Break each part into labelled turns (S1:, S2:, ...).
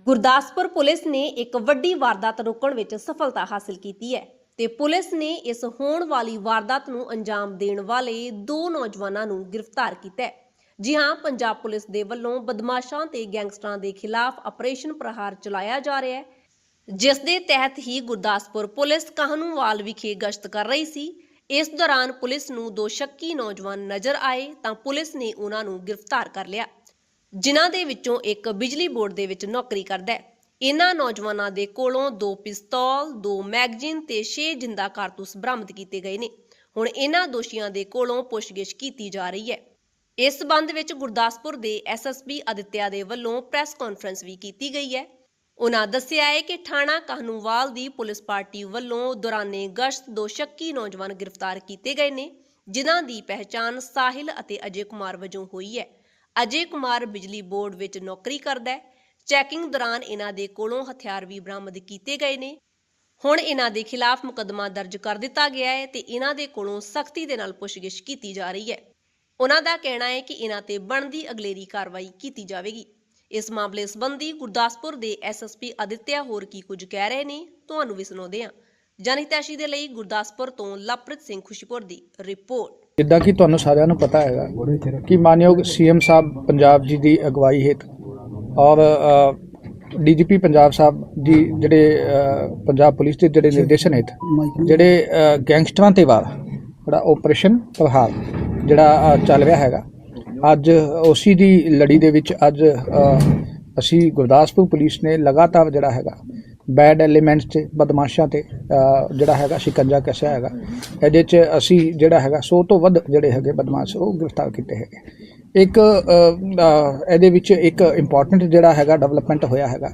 S1: Gurdaspur police ਨੇ ਇੱਕ ਵੱਡੀ ਵਾਰਦਾਤ ਰੋਕਣ ਵਿੱਚ ਸਫਲਤਾ ਹਾਸਲ ਕੀਤੀ ਹੈ ਤੇ ਪੁਲਿਸ ਨੇ ਇਸ ਹੋਣ ਵਾਲੀ ਵਾਰਦਾਤ ਨੂੰ ਅੰਜਾਮ ਦੇਣ ਵਾਲੇ ਦੋ ਨੌਜਵਾਨਾਂ ਨੂੰ ਗ੍ਰਿਫਤਾਰ ਕੀਤਾ ਹੈ। ਜੀ ਹਾਂ, ਪੰਜਾਬ ਪੁਲਿਸ ਦੇ ਵੱਲੋਂ ਬਦਮਾਸ਼ਾਂ ਤੇ ਗੈਂਗਸਟਰਾਂ ਦੇ ਖਿਲਾਫ ਆਪਰੇਸ਼ਨ ਪ੍ਰਹਾਰ ਚਲਾਇਆ ਜਾ ਰਿਹਾ ਹੈ। ਜਿਸ ਦੇ ਤਹਿਤ ਹੀ ਗੁਰਦਾਸਪੁਰ ਪੁਲਿਸ ਕਾਹਨੂੰਵਾਲ ਵਿਖੇ ਗਸ਼ਤ ਕਰ ਰਹੀ ਸੀ। ਇਸ ਦੌਰਾਨ ਪੁਲਿਸ ਨੂੰ ਦੋ ਸ਼ੱਕੀ ਨੌਜਵਾਨ ਨਜ਼ਰ ਆਏ ਤਾਂ ਪੁਲਿਸ ਨੇ ਉਹਨਾਂ ਨੂੰ ਗ੍ਰਿਫਤਾਰ ਕਰ ਲਿਆ। ਜਿਨ੍ਹਾਂ ਦੇ ਵਿੱਚੋਂ ਇੱਕ ਬਿਜਲੀ ਬੋਰਡ ਦੇ ਵਿੱਚ ਨੌਕਰੀ ਕਰਦਾ ਹੈ। ਇਹਨਾਂ ਨੌਜਵਾਨਾਂ ਦੇ ਕੋਲੋਂ ਦੋ ਪਿਸਤੌਲ, ਦੋ ਮੈਗਜ਼ੀਨ ਤੇ 6 ਜਿੰਦਾ ਕਾਰਤੂਸ ਬਰਾਮਦ ਕੀਤੇ ਗਏ ਨੇ। ਹੁਣ ਇਹਨਾਂ ਦੋਸ਼ੀਆਂ ਦੇ ਕੋਲੋਂ ਪੁੱਛਗਿੱਛ ਕੀਤੀ ਜਾ ਰਹੀ ਹੈ। ਇਸ ਸਬੰਧ ਵਿੱਚ ਗੁਰਦਾਸਪੁਰ ਦੇ ਐਸਐਸਪੀ ਅਦਿੱਤਿਆ ਦੇ ਵੱਲੋਂ ਪ੍ਰੈਸ ਕਾਨਫਰੰਸ ਵੀ ਕੀਤੀ ਗਈ ਹੈ। ਉਹਨਾਂ ਦੱਸਿਆ ਹੈ ਕਿ ਥਾਣਾ ਕਾਹਨੂੰਵਾਲ ਦੀ ਪੁਲਿਸ ਪਾਰਟੀ ਵੱਲੋਂ ਦੌਰਾਨੇ ਗਸ਼ਤ ਦੋ ਸ਼ੱਕੀ ਨੌਜਵਾਨ ਗ੍ਰਿਫਤਾਰ ਕੀਤੇ ਗਏ ਨੇ ਜਿਨ੍ਹਾਂ ਦੀ ਪਹਿਚਾਣ ਸਾਹਿਲ ਅਤੇ ਅਜੇ ਕੁਮਾਰ ਵਜੋਂ ਹੋਈ ਹੈ। ਅਜੇ ਕੁਮਾਰ ਬਿਜਲੀ ਬੋਰਡ ਵਿੱਚ ਨੌਕਰੀ ਕਰਦਾ ਹੈ। ਚੈਕਿੰਗ ਦੌਰਾਨ ਇਹਨਾਂ ਦੇ ਕੋਲੋਂ ਹਥਿਆਰ ਵੀ ਬਰਾਮਦ ਕੀਤੇ ਗਏ ਨੇ। ਹੁਣ ਇਹਨਾਂ ਦੇ ਖਿਲਾਫ ਮੁਕੱਦਮਾ ਦਰਜ ਕਰ ਦਿੱਤਾ ਗਿਆ ਹੈ ਤੇ ਇਹਨਾਂ ਦੇ ਕੋਲੋਂ ਸਖਤੀ ਦੇ ਨਾਲ ਪੁੱਛਗਿੱਛ ਕੀਤੀ ਜਾ ਰਹੀ ਹੈ। ਉਹਨਾਂ ਦਾ ਕਹਿਣਾ ਹੈ ਕਿ ਇਹਨਾਂ ਤੇ ਬਣਦੀ ਅਗਲੇਰੀ ਕਾਰਵਾਈ ਕੀਤੀ ਜਾਵੇਗੀ। ਇਸ ਮਾਮਲੇ ਸੰਬੰਧੀ ਗੁਰਦਾਸਪੁਰ ਦੇ ਐਸਐਸਪੀ ਅਦਿੱਤਿਆ ਹੋਰ ਕੀ ਕੁਝ ਕਹਿ ਰਹੇ ਨੇ, ਤੁਹਾਨੂੰ ਵੀ ਸੁਣਾਉਂਦੇ ਹਾਂ। ਜਨਹਿਤੈਸ਼ੀ ਦੇ ਲਈ ਗੁਰਦਾਸਪੁਰ ਤੋਂ ਲਵਪ੍ਰੀਤ ਸਿੰਘ ਖੁਸ਼ੀਪੁਰ ਦੀ ਰਿਪੋਰਟ।
S2: ਜਿੱਦਾਂ ਕਿ ਤੁਹਾਨੂੰ ਸਾਰਿਆਂ ਨੂੰ ਪਤਾ ਹੈਗਾ ਕਿ ਮਾਨਯੋਗ ਸੀਐਮ ਸਾਹਿਬ ਪੰਜਾਬ ਜੀ ਦੀ ਅਗਵਾਈ ਹੇਠ ਔਰ ਡੀਜੀਪੀ ਪੰਜਾਬ ਸਾਹਿਬ ਜੀ ਜਿਹੜੇ ਪੰਜਾਬ ਪੁਲਿਸ ਦੇ ਜਿਹੜੇ ਨਿਰਦੇਸ਼ਨ ਹੇਠ ਜਿਹੜੇ ਗੈਂਗਸਟਰਾਂ ਤੇ ਵਾਰ ਜਿਹੜਾ ਆਪਰੇਸ਼ਨ ਪ੍ਰਹਾਰ ਜਿਹੜਾ ਚੱਲ ਰਿਹਾ ਹੈਗਾ, ਅੱਜ ਉਸੀ ਦੀ ਲੜੀ ਦੇ ਵਿੱਚ ਅੱਜ ਅਸੀਂ ਗੁਰਦਾਸਪੁਰ ਪੁਲਿਸ ਨੇ ਲਗਾਤਾਰ ਜਿਹੜਾ ਹੈਗਾ ਬੈਡ ਐਲੀਮੈਂਟਸ ਤੇ, ਬਦਮਾਸ਼ਾਂ ਤੇ ਜਿਹੜਾ ਹੈਗਾ ਸ਼ਿਕੰਜਾ ਕੱਸਿਆ ਹੈਗਾ। ਇਹਦੇ 'ਚ ਅਸੀਂ ਜਿਹੜਾ ਹੈਗਾ 100 ਤੋਂ ਵੱਧ ਜਿਹੜੇ ਹੈਗੇ ਬਦਮਾਸ਼, ਉਹ ਗ੍ਰਿਫਤਾਰ ਕੀਤੇ ਹੈਗੇ। ਇੱਕ ਇਹਦੇ ਵਿੱਚ ਇੱਕ ਇੰਪੋਰਟੈਂਟ ਜਿਹੜਾ ਹੈਗਾ ਡਿਵੈਲਪਮੈਂਟ ਹੋਇਆ ਹੈਗਾ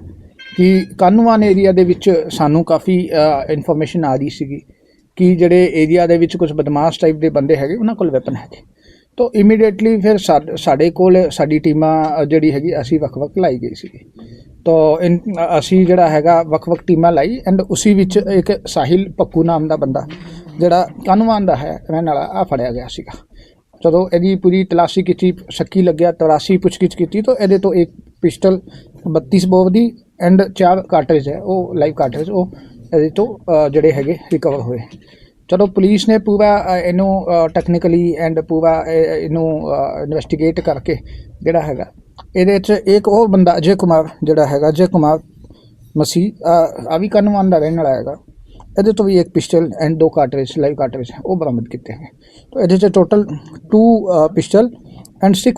S2: ਕਿ ਕਾਨੂੰਵਾਨ ਏਰੀਆ ਦੇ ਵਿੱਚ ਸਾਨੂੰ ਕਾਫੀ ਇਨਫੋਰਮੇਸ਼ਨ ਆ ਰਹੀ ਸੀਗੀ ਕਿ ਜਿਹੜੇ ਏਰੀਆ ਦੇ ਵਿੱਚ ਕੁਝ ਬਦਮਾਸ਼ ਟਾਈਪ ਦੇ ਬੰਦੇ ਹੈਗੇ, ਉਹਨਾਂ ਕੋਲ ਵੈਪਨ ਹੈਗੇ। ਤੋ ਇਮੀਡੀਏਟਲੀ ਫਿਰ ਸਾ- ਸਾਡੇ ਕੋਲ ਸਾਡੀ ਟੀਮਾਂ ਜਿਹੜੀ ਹੈਗੀ, ਅਸੀਂ ਵੱਖ-ਵੱਖ ਲਾਈ ਗਈ ਸੀ ਤੋ ਇਨ, ਅਸੀਂ ਜਿਹੜਾ ਹੈਗਾ ਵੱਖ-ਵੱਖ ਟੀਮਾਂ ਲਾਈ ਐਂਡ ਉਸੇ ਵਿੱਚ ਇੱਕ ਸਾਹਿਲ ਪੱਕੂ ਨਾਮ ਦਾ ਬੰਦਾ, ਜਿਹੜਾ ਕਾਨੂੰਵਾਨ ਦਾ ਹੈ, ਰਹਿਣ ਵਾਲਾ ਆ ਫੜਿਆ ਗਿਆ ਸੀਗਾ। ਜਦੋਂ ਇਹਦੀ ਪੂਰੀ ਤਲਾਸ਼ੀ ਕੀਤੀ, ਸ਼ੱਕੀ ਲੱਗਿਆ ਤਲਾਸ਼ੀ ਪੁੱਛਗਿੱਛ ਕੀਤੀ, ਤਾਂ ਇਹਦੇ ਤੋਂ ਇੱਕ ਪਿਸਟਲ 32 ਬੋਰ ਦੀ ਐਂਡ ਚਾਰ ਕਾਰਟ੍ਰਿਜ ਹੈ, ਉਹ ਲਾਈਵ ਕਾਰਟ੍ਰਿਜ ਉਹ ਇਹਦੇ ਤੋਂ ਜਿਹੜੇ ਹੈਗੇ ਰਿਕਵਰ ਹੋਏ। ਚਲੋ ਪੁਲਿਸ ਨੇ ਪੂਰਾ ਇਹਨੂੰ ਟੈਕਨੀਕਲੀ ਐਂਡ ਪੂਰਾ ਇਹਨੂੰ ਇਨਵੈਸਟੀਗੇਟ ਕਰਕੇ ਜਿਹੜਾ ਹੈਗਾ, ਇਹਦੇ 'ਚ ਇੱਕ ਉਹ ਬੰਦਾ ਅਜੇ ਕੁਮਾਰ, ਜਿਹੜਾ ਹੈਗਾ ਅਜੇ ਕੁਮਾਰ ਮਸੀਹ ਆ ਵੀ ਕਾਨੂੰਨ ਦਾ ਰਹਿਣ ਵਾਲਾ ਹੈਗਾ। ਇਹਦੇ ਤੋਂ ਵੀ ਇੱਕ ਪਿਸਟਲ ਐਂਡ ਦੋ ਕਾਰਟ੍ਰਿਜ ਲਾਈਵ ਕਾਰਟ੍ਰਿਜ ਉਹ ਬਰਾਮਦ ਕੀਤੇ ਹਨ ਤਾਂ ਇਹਦੇ 'ਚ total 2 pistol and 6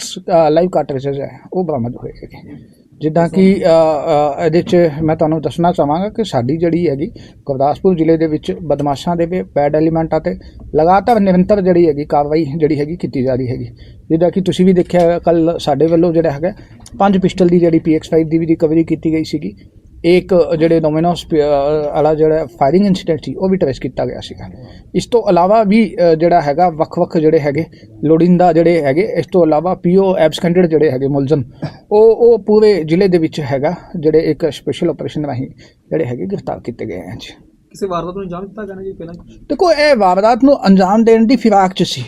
S2: live cartridges ਹੈ, ਉਹ ਬਰਾਮਦ ਹੋਏ ਹੈਗੇ। ਜਿੱਦਾਂ ਕਿ ਇਹਦੇ 'ਚ ਮੈਂ ਤੁਹਾਨੂੰ ਦੱਸਣਾ ਚਾਹਾਂਗਾ ਕਿ ਸਾਡੀ ਜਿਹੜੀ ਹੈਗੀ ਗੁਰਦਾਸਪੁਰ ਜ਼ਿਲ੍ਹੇ ਦੇ ਵਿੱਚ ਬਦਮਾਸ਼ਾਂ ਦੇ ਬੈਡ ਐਲੀਮੈਂਟਾਂ ਤੇ ਲਗਾਤਾਰ ਨਿਰੰਤਰ ਜਿਹੜੀ ਹੈਗੀ ਕਾਰਵਾਈ ਜਿਹੜੀ ਹੈਗੀ ਕੀਤੀ ਜਾ ਰਹੀ ਹੈਗੀ। ਜਿੱਦਾਂ ਕਿ ਤੁਸੀਂ ਵੀ ਦੇਖਿਆ ਕੱਲ ਸਾਡੇ ਵੱਲੋਂ ਜਿਹੜਾ ਹੈਗਾ ਪੰਜ ਪਿਸਟਲ ਦੀ ਜਿਹੜੀ PX5 ਦੀ ਵੀ ਰਿਕਵਰੀ ਕੀਤੀ ਗਈ ਸੀਗੀ। ਇੱਕ ਜਿਹੜੇ ਡੋਮਿਨੋਸ ਵਾਲਾ ਜਿਹੜਾ ਫਾਇਰਿੰਗ ਇਨਸੀਡੈਂਟ ਸੀ ਉਹ ਵੀ ਟ੍ਰੇਸ ਕੀਤਾ ਗਿਆ ਸੀਗਾ। ਇਸ ਤੋਂ ਇਲਾਵਾ ਵੀ ਜਿਹੜਾ ਹੈਗਾ ਵੱਖ-ਵੱਖ ਜਿਹੜੇ ਹੈਗੇ ਲੋੜਿੰਦਾ ਜਿਹੜੇ ਹੈਗੇ ਇਸ ਤੋਂ ਇਲਾਵਾ ਪੀਓ ਐਬਸਕੈਂਡਡ ਜਿਹੜੇ ਹੈਗੇ ਮੁਲਜ਼ਮ ਉਹ ਉਹ ਪੂਰੇ ਜ਼ਿਲ੍ਹੇ ਦੇ ਵਿੱਚ ਹੈਗਾ ਜਿਹੜੇ ਇੱਕ ਸਪੈਸ਼ਲ ਆਪਰੇਸ਼ਨ ਰਾਹੀਂ ਜਿਹੜੇ ਹੈਗੇ ਗ੍ਰਿਫਤਾਰ ਕੀਤੇ ਗਏ ਹਨ ਜੀ।
S3: ਕਿਸੇ ਵਾਰਦਾਤ ਨੂੰ ਅੰਜਾਮ ਦਿੱਤਾ ਗਿਆ ਨਾ ਜੀ ਪਹਿਲਾਂ
S2: ਦੇਖੋ ਇਹ ਵਾਰਦਾਤ ਨੂੰ ਅੰਜਾਮ ਦੇਣ ਦੀ ਫਿਰਾਕ ਚ ਸੀ।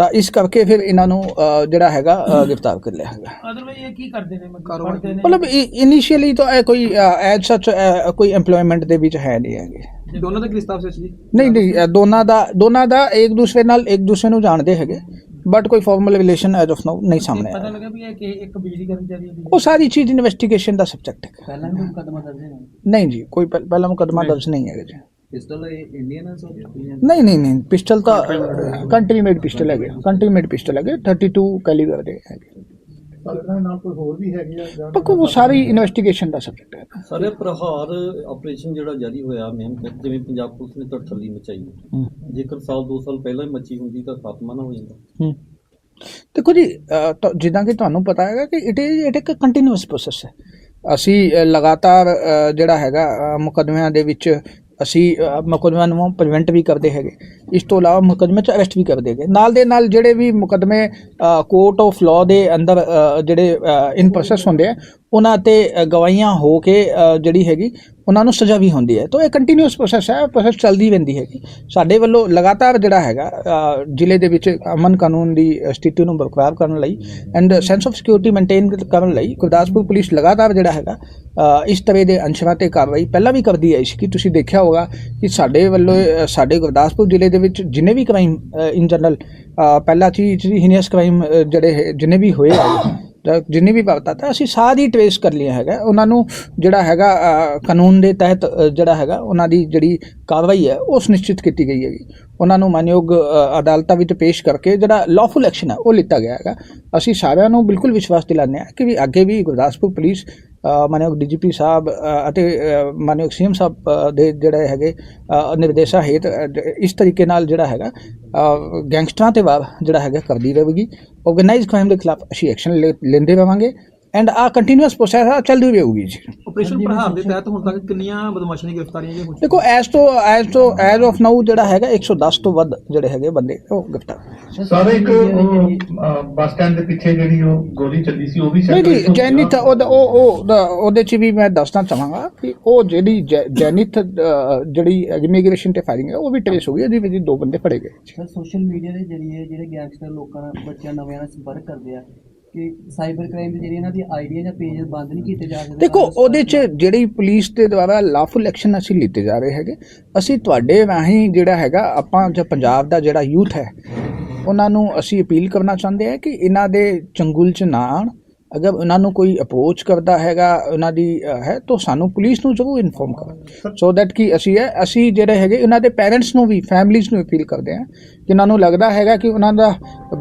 S2: ਤਾਂ ਇਸ ਕਰਕੇ ਫਿਰ ਇਹਨਾਂ ਨੂੰ ਜਿਹੜਾ ਹੈਗਾ ਗ੍ਰਿਫਤਾਰ ਕਰ ਲਿਆ ਹੈਗਾ।
S4: ਅਦਰਵਾਈਜ਼ ਇਹ ਕੀ ਕਰਦੇ ਨੇ? ਮਤਲਬ
S3: ਕਾਰੋਬਾਰ
S2: ਇਨੀਸ਼ੀਅਲੀ ਤਾਂ ਇਹ ਕੋਈ ਐਜ ਸੱਚ ਕੋਈ EMPLOYMENT ਦੇ ਵਿੱਚ ਹੈ ਨਹੀਂ ਹੈਗੇ।
S3: ਦੋਨੋਂ ਦੇ ਜੀ
S2: ਨਹੀਂ ਨਹੀਂ ਇਹ ਦੋਨਾਂ ਦਾ ਦੋਨਾਂ ਦਾ ਇੱਕ ਦੂਸਰੇ ਨਾਲ ਇੱਕ ਦੂਸਰੇ ਨੂੰ ਜਾਣਦੇ ਹੈਗੇ ਬਟ ਕੋਈ formal relation as of now ਨਹੀਂ ਸਾਹਮਣੇ
S4: ਪਤਾ ਲੱਗਾ ਵੀ ਇਹ ਕਿ ਇੱਕ ਬਿਜਲੀ ਕਰਮਚਾਰੀ ਹੈ
S2: ਉਹ ਸਾਰੀ ਚੀਜ਼ ਇਨਵੈਸਟੀਗੇਸ਼ਨ ਦਾ ਸਬਜੈਕਟ ਹੈ।
S4: ਪਹਿਲਾਂ ਵੀ ਮੁਕਦਮਾ ਦਰਜ ਹੈ
S2: ਨਹੀਂ ਜੀ ਕੋਈ ਪਹਿ- ਪਹਿਲਾ ਮੁਕਦਮਾ ਦਰਜ ਨਹੀਂ ਹੈਗਾ ਜੀ।
S3: ਪਿਸਟਲ ਇੰਡੀਅਨ ਹੈ ਸਰ?
S2: ਨਹੀਂ ਨਹੀਂ ਨਹੀਂ ਪਿਸਟਲ ਤਾਂ ਕੰਟਰੀ ਮੇਡ ਪਿਸਟਲ ਹੈਗੇ ਕੰਟਰੀ ਮੇਡ ਪਿਸਟਲ ਹੈਗੇ 32 ਕੈਲੀਬਰ ਦੇ ਹੈਗੇ।
S3: ਨਾਲ ਕੋਈ ਹੋਰ ਵੀ ਹੈਗੇ ਆ
S2: ਪਰ ਉਹ ਸਾਰੀ ਇਨਵੈਸਟੀਗੇਸ਼ਨ ਦਾ ਸਬਜੈਕਟ ਹੈ।
S5: ਸਾਰੇ ਪ੍ਰਹਾਰ ਆਪਰੇਸ਼ਨ ਜਿਹੜਾ ਜਾਰੀ ਹੋਇਆ ਮੈਮ ਜਿਵੇਂ ਪੰਜਾਬ ਪੁਲਿਸ ਨੇ ਤੜਫਲੀ ਮਚਾਈ ਜੇਕਰ ਸਾਲ ਦੋ ਸਾਲ ਪਹਿਲਾਂ ਹੀ ਮੱਚੀ ਹੁੰਦੀ ਤਾਂ ਖਾਤਮਾ ਨਾ ਹੋ ਜਾਂਦਾ।
S2: ਹੂੰ। ਦੇਖੋ ਜੀ ਜਿੱਦਾਂ ਕਿ ਤੁਹਾਨੂੰ ਪਤਾ ਹੈਗਾ ਕਿ ਇਟ ਇਜ਼ ਇਟ ਇੱਕ ਕੰਟੀਨਿਊਸ ਪ੍ਰੋਸੈਸ ਹੈ। ਅਸੀਂ ਲਗਾਤਾਰ ਜਿਹੜਾ ਹੈਗਾ ਮੁਕੱਦਮਿਆਂ ਦੇ ਵਿੱਚ ਅਸੀਂ ਅ, ਮੁਕੱਦਮਿਆਂ ਨੂੰ ਪ੍ਰੀਵੈਂਟ ਵੀ ਕਰਦੇ ਹੈਗੇ। ਇਸ ਤੋਂ ਇਲਾਵਾ ਮੁਕੱਦਮੇ 'ਚ ਅਰੈਸਟ ਵੀ ਕਰਦੇ ਹੈਗੇ। ਨਾਲ ਦੇ ਨਾਲ ਜਿਹੜੇ ਵੀ ਮੁਕੱਦਮੇ ਕੋਰਟ ਆਫ ਲਾਅ ਦੇ ਅੰਦਰ ਜਿਹੜੇ ਇਨ ਪ੍ਰੋਸੈਸ ਹੁੰਦੇ ਆ ਉਹਨਾਂ ਤੇ ਅ, ਗਵਾਹੀਆਂ ਹੋ ਕੇ ਜਿਹੜੀ ਹੈਗੀ ਉਹਨਾਂ ਨੂੰ ਸਜ਼ਾ ਵੀ ਹੁੰਦੀ ਹੈ। ਤਾਂ ਇਹ ਕੰਟੀਨਿਊਸ ਪ੍ਰੋਸੈਸ ਹੈ ਪ੍ਰੋਸੈਸ ਚੱਲਦੀ ਰਹਿੰਦੀ ਹੈਗੀ। ਸਾਡੇ ਵੱਲੋਂ ਲਗਾਤਾਰ ਜਿਹੜਾ ਹੈਗਾ ਜ਼ਿਲ੍ਹੇ ਦੇ ਵਿੱਚ ਅਮਨ ਕਾਨੂੰਨ ਦੀ ਸਥਿਤੀ ਨੂੰ ਬਰਕਰਾਰ ਕਰਨ ਲਈ and sense of security maintain ਕਰਨ ਲਈ ਗੁਰਦਾਸਪੁਰ ਪੁਲਿਸ ਲਗਾਤਾਰ ਜਿਹੜਾ ਹੈਗਾ ਇਸ ਤਰ੍ਹਾਂ ਦੇ ਅੰਸ਼ਰਾਂ ਤੇ ਕਾਰਵਾਈ ਪਹਿਲਾਂ ਵੀ ਕਰਦੀ ਆਈ ਸੀ ਕਿ ਤੁਸੀਂ ਦੇਖਿਆ ਹੋਗਾ ਕਿ ਸਾਡੇ ਵੱਲੋਂ ਸਾਡੇ ਗੁਰਦਾਸਪੁਰ ਜ਼ਿਲ੍ਹੇ ਦੇ ਵਿੱਚ ਜਿੰਨੇ ਵੀ ਕ੍ਰਾਈਮ ਇਨ ਜਨਰਲ ਪਹਿਲਾ ਚੀਜ਼ ਹੀਨੀਅਸ ਕ੍ਰਾਈਮ ਜਿਹੜੇ ਹੈ- ਜਿੰਨੇ ਵੀ ਹੋਏ ਆ ਜਿੰਨੀ ਵੀ ਵਾਰਦਾਤ ਅਸੀਂ ਸਾਰੀ ਟ੍ਰੇਸ ਕਰ ਲਿਆ ਹੈਗਾ। ਉਹਨਾਂ ਨੂੰ ਜਿਹੜਾ ਹੈਗਾ ਕਾਨੂੰਨ ਦੇ ਤਹਿਤ ਜਿਹੜਾ ਹੈਗਾ, ਉਹਨਾਂ ਦੀ ਜਿਹੜੀ ਕਾਰਵਾਈ ਹੈ, ਉਹ ਸੁਨਿਸ਼ਚਿਤ ਕੀਤੀ ਗਈ ਹੈਗੀ। ਉਹਨਾਂ ਨੂੰ ਮਾਨਯੋਗ ਅਦਾਲਤਾਂ ਵਿੱਚ ਪੇਸ਼ ਕਰਕੇ ਜਿਹੜਾ ਲਾਫੁਲ ਐਕਸ਼ਨ ਹੈ, ਉਹ ਲਿੱਤਾ ਗਿਆ ਹੈਗਾ। ਅਸੀਂ ਸਾਰਿਆਂ ਨੂੰ ਬਿਲਕੁਲ ਵਿਸ਼ਵਾਸ ਦਿਲਾਉਂਦੇ ਹਾਂ ਕਿ ਵੀ ਅੱਗੇ ਵੀ ਗੁਰਦਾਸਪੁਰ ਪੁਲਿਸ ਮਾਨਯੋਗ ਡੀਜੀਪੀ ਸਾਹਿਬ ਅਤੇ ਅ, ਮਾਨਯੋਗ ਸੀਐਮ ਸਾਹਿਬ ਦੇ ਜਿਹੜੇ ਹੈਗੇ ਅ, ਨਿਰਦੇਸ਼ਾਂ ਹੇਤ ਇਸ ਤਰੀਕੇ ਨਾਲ ਜਿਹੜਾ ਹੈਗਾ ਗੈਂਗਸਟਰਾਂ ਤੇ ਵਾਰ ਜਿਹੜਾ ਹੈਗਾ ਕਰਦੀ ਰਹੇਗੀ। ਆਰਗੇਨਾਈਜ਼ ਕ੍ਰਾਈਮ ਦੇ ਖਿਲਾਫ ਅਸੀਂ ਐਕਸ਼ਨ ਲੈਂਦੇ ਰਵਾਂਗੇ। ਐਂਡ ਆ ਕੰਟੀਨਿਊਸ ਪ੍ਰੋਸੈਸ ਆ ਚੱਲਦੀ ਰਹੇਗੀ ਜੀ।
S3: ਆਪਰੇਸ਼ਨ ਪ੍ਰਹਾਰ ਦੇ ਤਹਿਤ ਹੁਣ ਤੱਕ ਕਿੰਨੀਆਂ ਬਦਮਾਸ਼ਾਂ ਦੀ ਗ੍ਰਿਫਤਾਰੀਆਂ ਜੀ ਹੋ ਚੁੱਕੀਆਂ?
S2: ਦੇਖੋ ਐਸ ਤੋਂ ਐਸ ਤੋਂ ਐਜ਼ ਆਫ ਨਾਊ ਜਿਹੜਾ ਹੈਗਾ 110 ਤੋਂ ਵੱਧ ਜਿਹੜੇ ਹੈਗੇ ਬੰਦੇ ਉਹ ਗ੍ਰਿਫਤਾਰ
S6: ਸਾਰੇ ਇੱਕ ਬੱਸ ਸਟੈਂਡ ਦੇ ਪਿੱਛੇ ਜਿਹੜੀ ਉਹ ਗੋਲੀ ਚੱਲੀ ਸੀ ਉਹ ਵੀ
S2: ਨਹੀਂ
S6: sector
S2: ਨਹੀਂ
S6: ਤੋਂ
S2: ਜੈਨਿਥ ਉਹਦਾ ਉਹ ਉਹ ਉਹਦਾ- ਚ ਵੀ ਮੈਂ ਦੱਸਣਾ ਚਾਹਾਂਗਾ ਕਿ ਉਹ ਜਿਹੜੀ ਜੈ- ਜੈਨਿਥ ਅ, ਜਿਹੜੀ ਇਮੀਗ੍ਰੇਸ਼ਨ ਤੇ ਫਾਇਰਿੰਗ ਹੈ ਉਹ ਵੀ ਟ੍ਰੇਸ ਹੋ ਗਈ ਉਹਦੇ ਵਿੱਚ ਦੋ ਬੰਦੇ ਫੜੇ ਗਏ।
S4: ਸਰ ਸੋਸ਼ਲ ਮੀਡੀਆ ਦੇ ਜਰੀਏ ਜਿਹੜੇ ਗੈਂਗਸਟਰ ਲੋਕਾਂ ਨਾਲ ਬੱਚਿਆਂ ਨਵਿਆਂ ਨਾਲ ਸੰਪਰਕ ਕਰਦੇ ਆ ਕਿ ਸਾਈਬਰ ਕ੍ਰਾਈਮ ਦੇ ਜਰੀਏ ਇਹਨਾਂ ਦੀ ਆਈਡੀਆ ਜਾਂ ਪੇਜ ਬੰਦ ਨਹੀਂ ਕੀਤੇ ਜਾ ਸਕਦੇ
S2: ਦੇਖੋ ਉਹਦੇ ਚ ਜਿਹੜੀ ਪੁਲਿਸ ਦੇ ਦੁਆਰਾ ਲਾਫੁਲ ਐਕਸ਼ਨ ਅਸੀਂ ਲਿੱਤੇ ਜਾ ਰਹੇ ਹੈਗੇ। ਅਸੀਂ ਤੁਹਾਡੇ ਰਾਹੀਂ ਜਿਹੜਾ ਹੈਗਾ ਆਪਾਂ ਜੋ ਪੰਜਾਬ ਦਾ ਜਿਹੜਾ ਯੂਥ ਹੈ ਉਹਨਾਂ ਨੂੰ ਅਸੀਂ ਅਪੀਲ ਕਰਨਾ ਚਾਹੁੰਦੇ ਹਾਂ ਕਿ ਇਹਨਾਂ ਦੇ ਚੰਗੁਲ ਚ ਨਾ ਆਉਣ। ਅਗਰ ਉਹਨਾਂ ਨੂੰ ਕੋਈ ਅਪਰੋਚ ਕਰਦਾ ਹੈਗਾ ਉਹਨਾਂ ਦੀ ਹੈ ਤਾਂ ਸਾਨੂੰ ਪੁਲਿਸ ਨੂੰ ਜ਼ਰੂਰ ਇਨਫੋਰਮ ਕਰੋ। ਸੋ ਦੈਟ ਕਿ ਅਸੀਂ ਹੈ ਅਸੀਂ ਜਿਹੜੇ ਹੈਗੇ ਉਹਨਾਂ ਦੇ ਪੈਰੈਂਟਸ ਨੂੰ ਵੀ ਫੈਮਲੀਜ਼ ਨੂੰ ਅਪੀਲ ਕਰਦੇ ਹਾਂ। ਕਿ ਉਹਨਾਂ ਨੂੰ ਲੱਗਦਾ ਹੈਗਾ ਕਿ ਉਹਨਾਂ ਦਾ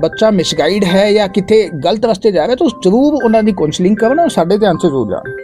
S2: ਬੱਚਾ ਮਿਸਗਾਈਡ ਹੈ ਜਾਂ ਕਿਤੇ ਗਲਤ ਰਸਤੇ ਜਾ ਰਿਹਾ ਤਾਂ ਜ਼ਰੂਰ ਉਹਨਾਂ ਦੀ ਕਾਉਂਸਲਿੰਗ ਕਰਨ ਸਾਡੇ ਧਿਆਨ 'ਚ ਜ਼ਰੂਰ ਜਾਣ।